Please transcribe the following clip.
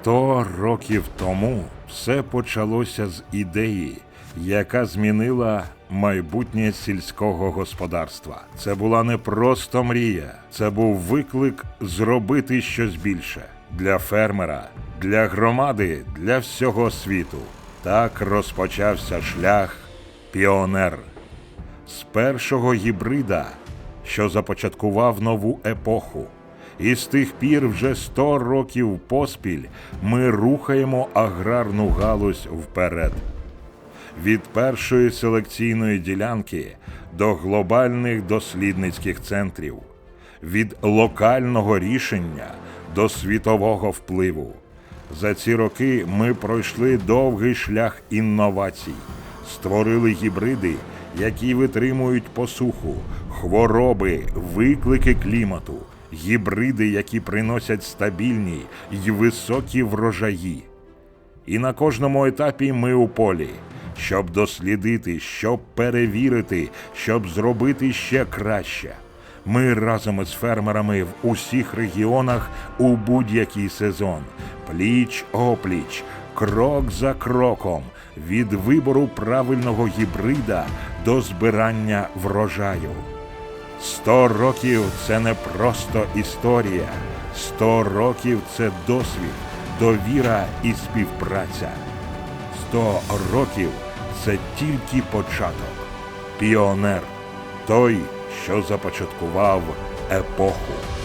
Сто років тому все почалося з ідеї, яка змінила майбутнє сільського господарства. Це була не просто мрія, це був виклик зробити щось більше для фермера, для громади, для всього світу. Так розпочався шлях піонер з першого гібрида, що започаткував нову епоху. І з тих пір вже сто років поспіль ми рухаємо аграрну галузь вперед. Від першої селекційної ділянки до глобальних дослідницьких центрів, від локального рішення до світового впливу. За ці роки ми пройшли довгий шлях інновацій, створили гібриди, які витримують посуху, хвороби, виклики клімату, гібриди, які приносять стабільні й високі врожаї. І на кожному етапі ми у полі, щоб дослідити, щоб перевірити, щоб зробити ще краще. Ми разом із фермерами в усіх регіонах у будь-який сезон, пліч опліч, крок за кроком, від вибору правильного гібрида до збирання врожаю. Сто років це не просто історія, сто років це досвід, довіра і співпраця. Сто років це тільки початок. Піонер той, що започаткував епоху.